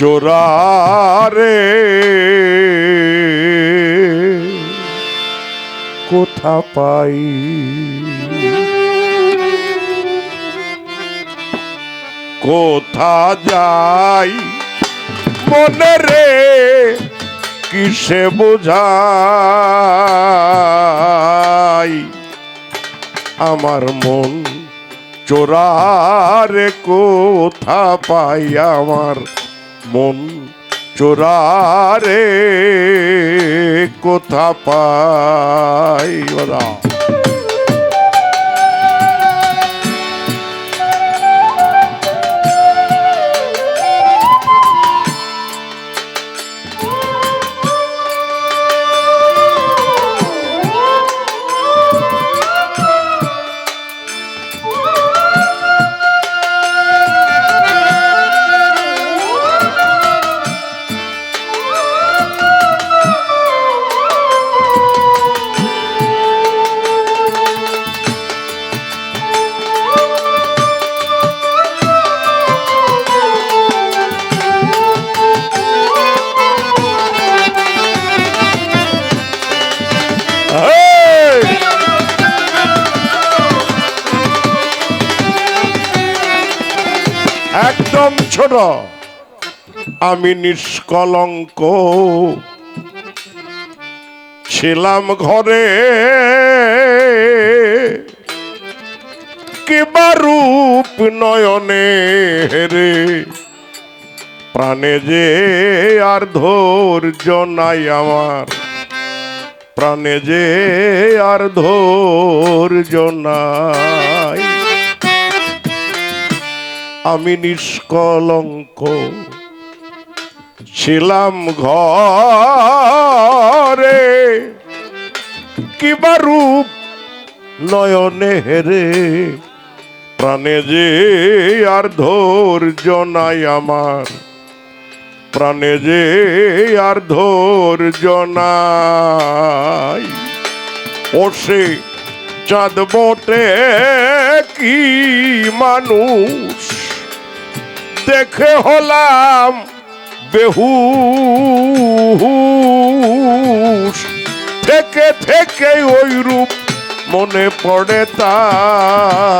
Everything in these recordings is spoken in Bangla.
চোরারে কোথা পাই? কোথা যাই? মনে রে, কিসে বোঝাই? আমার মন চোরারে কোথা পাই আমার মন চোরারে কোথা পাই ওরা? একদম ছোট। আমি নিষ্কলঙ্ক। ছিলাম ঘরে। কিবা রূপ নয়নে রে প্রাণে যে আর ধৈর্য নাই আমার। প্রাণে যে আর ধৈর্য নাই। আমি নিষ্কলঙ্ক। ছিলাম ঘরে। কিবা রূপ নয়নে হেরে। প্রাণে যে আর ধৈর্য নাই আমার। প্রাণে যে আর ধৈর্য নাই। ওসে চাঁদ বটে কি মানুষ? দেখে হলাম বেহু থেকে থেকে ওই রূপ মনে পড়ে তাই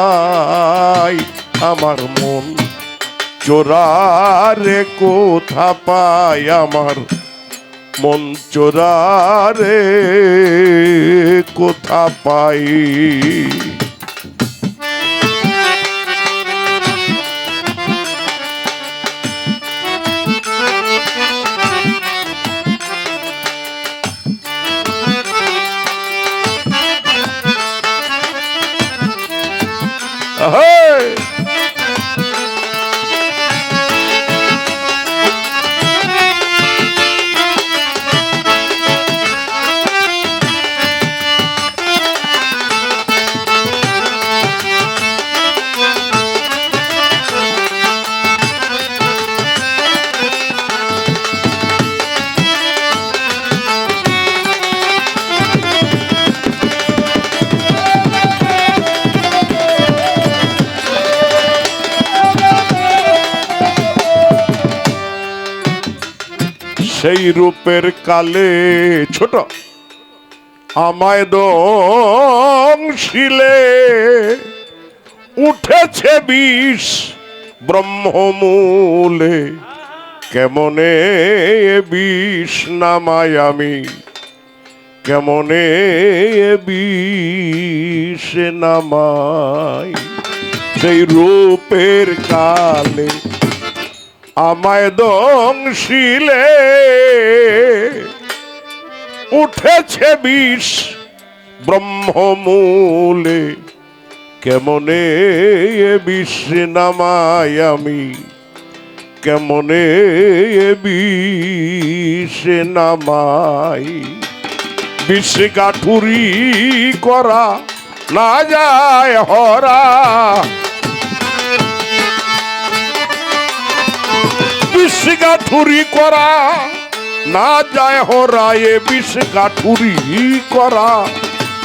আমার মন চোরারে কোথা পাই আমার মন চোরারে কোথা পাই Ahoy! সেই রূপের কালে, ছোট, আমায় দংশিলে। উঠেছে বিষ ব্রহ্মমূলে, কেমনে বিষ নামায় আমি? কেমনে বিষ নামাই? সেই রূপের কালে আমায় দংশিলে। উঠেছে বিষ ব্রহ্মমূলে। কেমনে এ বিষ নামাই আমি? কেমনে এ বিষ নামাই? বিষ গাঠুরি করা না যায় হরা। বিষ করা। না যায় হরা এ বিষ গাঠুরি করা।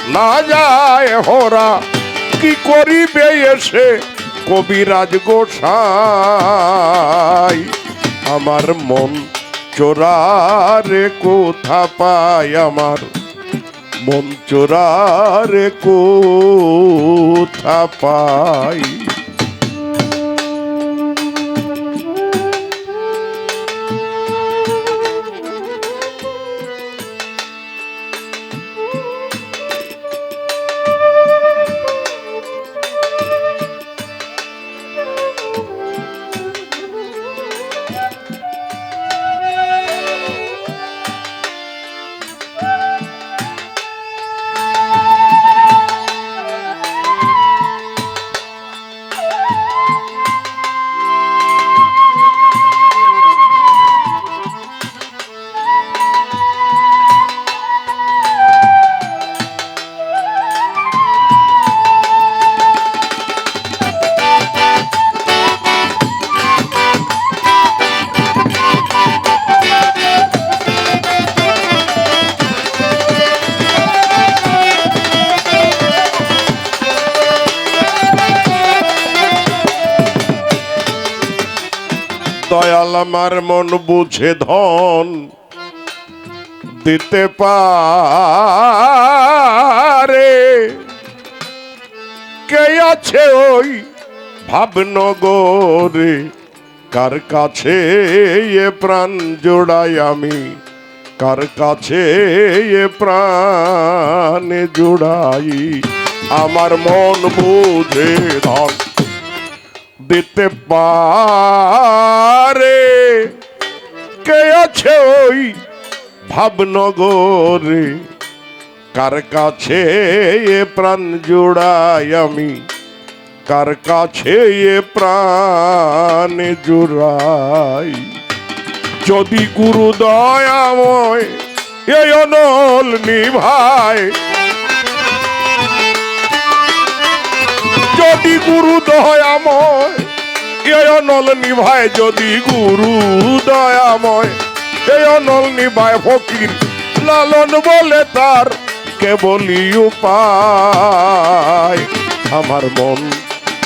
না যায় হরা কি করিবে এসে কবিরাজ গোসাই। আমার মন চোরারে কোথা পায় আমার? মন চোরারে কোথা পাই দয়াল আমার মন বুঝে ধন দিতে পারে। কে আছে ওই ভাবনগরে? কার কাছে এ প্রাণ জোড়াই আমি? কার কাছে এ প্রাণ জোড়াই? আমার মন বুঝে ধন দিতে পারে। কে আছে ওই ভাবনগরে? কার কাছে এ প্রাণ জোড়াই আমি? কার কাছে এ প্রাণ জোড়াই? যদি গুরু দয়াময় এই অনল নিভায় যদি গুরু দয়াময় এ অনল নিভায় যদি গুরু দয়াময় এ অনল নিভায় ফকির লালন বলে তার কেবলই উপায়। আমার মন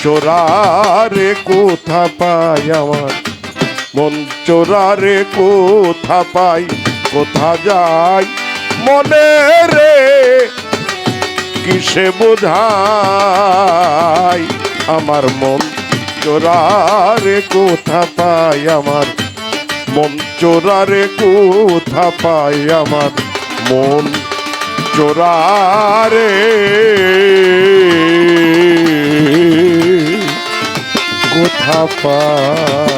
চোরারে কোথা পাই আমার? মন চোরারে কোথা পাই কোথা যাই মনে রে? কিসে বোঝাই আমার মন চোরারে কোথা পাই আমার? মন চোরারে কোথা পাই আমার? মন চোরারে কোথা পাই